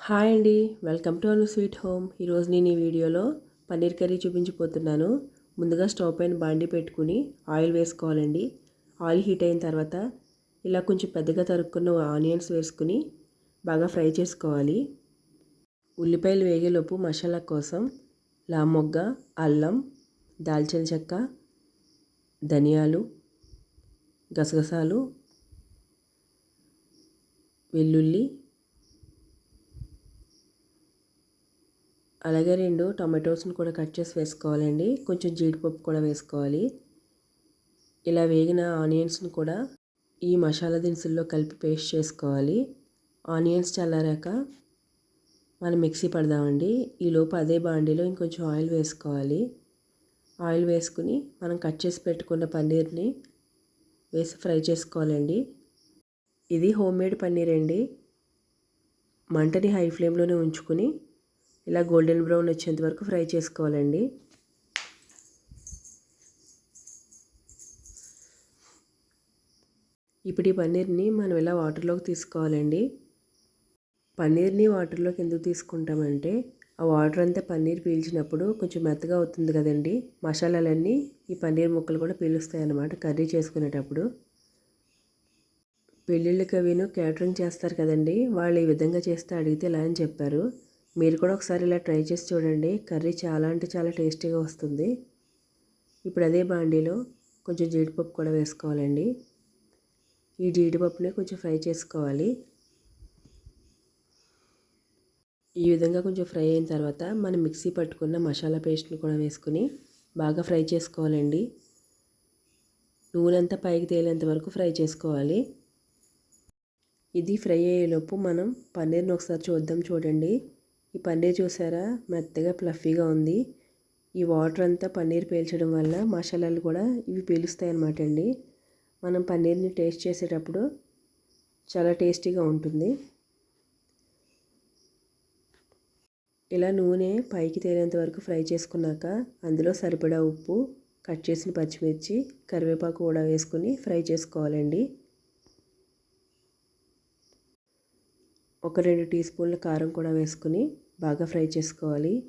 Hi అండి welcome to Anu sweet home. ఈరోజు నేను ఈ వీడియోలో పన్నీర్ కర్రీ చూపించిపోతున్నాను. ముందుగా స్టవ్ పైన బాండి పెట్టుకుని ఆయిల్ వేసుకోవాలండి. ఆయిల్ హీట్ అయిన తర్వాత ఇలా కొంచెం పెద్దగా తరుక్కున్న ఆనియన్స్ వేసుకుని బాగా ఫ్రై చేసుకోవాలి. ఉల్లిపాయలు వేగేలోపు మసాలా కోసం లామొగ్గ అల్లం దాల్చిన చెక్క ధనియాలు గసగసాలు వెల్లుల్లి అలాగే రెండు టమాటోస్ని కూడా కట్ చేసి వేసుకోవాలండి. కొంచెం జీడిపప్పు కూడా వేసుకోవాలి. ఇలా వేగిన ఆనియన్స్ని కూడా ఈ మసాలా దినుసుల్లో కలిపి పేస్ట్ చేసుకోవాలి. ఆనియన్స్ చల్లారాక మనం మిక్సీ పడదామండి. ఈలోపు అదే బాండీలో ఇంకొంచెం ఆయిల్ వేసుకోవాలి. ఆయిల్ వేసుకుని మనం కట్ చేసి పెట్టుకున్న పన్నీర్ని వేసి ఫ్రై చేసుకోవాలండి. ఇది హోమ్ మేడ్ పన్నీర్ అండి మంటని హై ఫ్లేమ్లోనే ఉంచుకుని ఇలా గోల్డెన్ బ్రౌన్ వచ్చేంత వరకు ఫ్రై చేసుకోవాలండి. ఇప్పుడు ఈ పన్నీర్ని మనం ఇలా వాటర్లోకి తీసుకోవాలండి. పన్నీర్ని వాటర్లోకి ఎందుకు తీసుకుంటామంటే ఆ వాటర్ అంతా పన్నీర్ పీల్చినప్పుడు కొంచెం మెత్తగా అవుతుంది కదండి. మసాలాలన్నీ ఈ పన్నీర్ ముక్కలు కూడా పీలుస్తాయి అన్నమాట కర్రీ చేసుకునేటప్పుడు. పెళ్ళిళ్ళకి అవిను క్యాటరింగ్ చేస్తారు కదండి. వాళ్ళు ఈ విధంగా చేస్తే అడిగితే ఇలా అని చెప్పారు. మీరు కూడా ఒకసారి ఇలా ట్రై చేసి చూడండి. కర్రీ చాలా అంటే చాలా టేస్టీగా వస్తుంది. ఇప్పుడు అదే బాండీలో కొంచెం జీడిపప్పు కూడా వేసుకోవాలండి. ఈ జీడిపప్పుని కొంచెం ఫ్రై చేసుకోవాలి. ఈ విధంగా కొంచెం ఫ్రై అయిన తర్వాత మనం మిక్సీ పట్టుకున్న మసాలా పేస్ట్ని కూడా వేసుకుని బాగా ఫ్రై చేసుకోవాలండి. నూనె అంతా పైకి తేలేంత వరకు ఫ్రై చేసుకోవాలి. ఇది ఫ్రై అయ్యేలోపు మనం పన్నీర్ని ఒకసారి చూద్దాం చూడండి. ఈ పన్నీర్ చూసారా? మెత్తగా ప్లఫీగా ఉంది. ఈ వాటర్ అంతా పన్నీర్ పీల్చడం వల్ల మసాలాలు కూడా ఇవి పీలుస్తాయి అన్నమాట అండి. మనం పన్నీర్ని టేస్ట్ చేసేటప్పుడు చాలా టేస్టీగా ఉంటుంది. ఇలా నూనె పైకి తేలేంత వరకు ఫ్రై చేసుకున్నాక అందులో సరిపడా ఉప్పు కట్ చేసిన పచ్చిమిర్చి కరివేపాకు కూడా వేసుకుని ఫ్రై చేసుకోవాలండి. ఒక రెండు టీ స్పూన్ల కారం కూడా వేసుకుని బాగా ఫ్రై చేసుకోవాలి.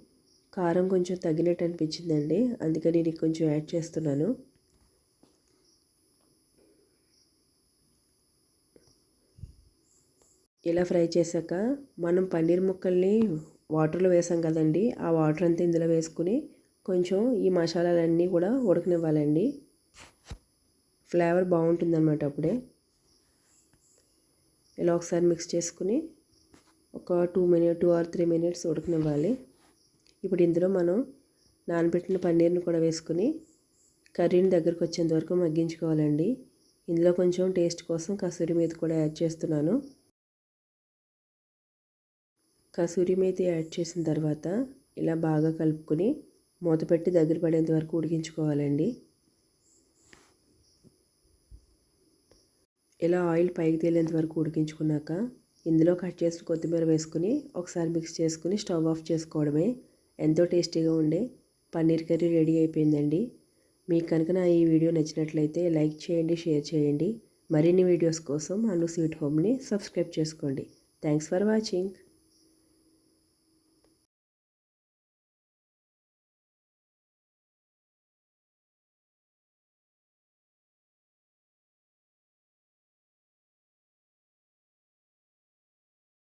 కారం కొంచెం తగినట్టు అనిపించిందండి. అందుకని నేను కొంచెం యాడ్ చేస్తున్నాను. ఇలా ఫ్రై చేశాక మనం పన్నీర్ ముక్కల్ని వాటర్లో వేసాం కదండి. ఆ వాటర్ అంతా ఇందులో వేసుకుని కొంచెం ఈ మసాలాలన్నీ కూడా ఉడకనివ్వాలండి. ఫ్లేవర్ బాగుంటుందన్నమాట అప్పుడే. ఇలా ఒకసారి మిక్స్ చేసుకుని ఒక two minute two or three minutes ఉడకనివ్వాలి. ఇప్పుడు ఇందులో మనం నానబెట్టిన పన్నీర్ని కూడా వేసుకుని కర్రీని దగ్గరకు వచ్చేంత వరకు మగ్గించుకోవాలండి. ఇందులో కొంచెం టేస్ట్ కోసం కసూరి మేతి కూడా యాడ్ చేస్తున్నాను. కసూరి మేతి యాడ్ చేసిన తర్వాత ఇలా బాగా కలుపుకొని మూత పెట్టి దగ్గర పడేంత వరకు ఉడికించుకోవాలండి. ఇలా ఆయిల్ పైకి తేలేంత వరకు ఉడికించుకున్నాక ఇందులో కట్ చేసిన కొత్తిమీర వేసుకుని ఒకసారి మిక్స్ చేసుకుని స్టవ్ ఆఫ్ చేసుకోవడమే. ఎంతో టేస్టీగా ఉండే పన్నీర్ కర్రీ రెడీ అయిపోయిందండి. మీకు కనుక నా ఈ వీడియో నచ్చినట్లయితే లైక్ చేయండి షేర్ చేయండి. మరిన్ని వీడియోస్ కోసం అను స్వీట్ హోమ్ని సబ్స్క్రైబ్ చేసుకోండి. Thanks for watching.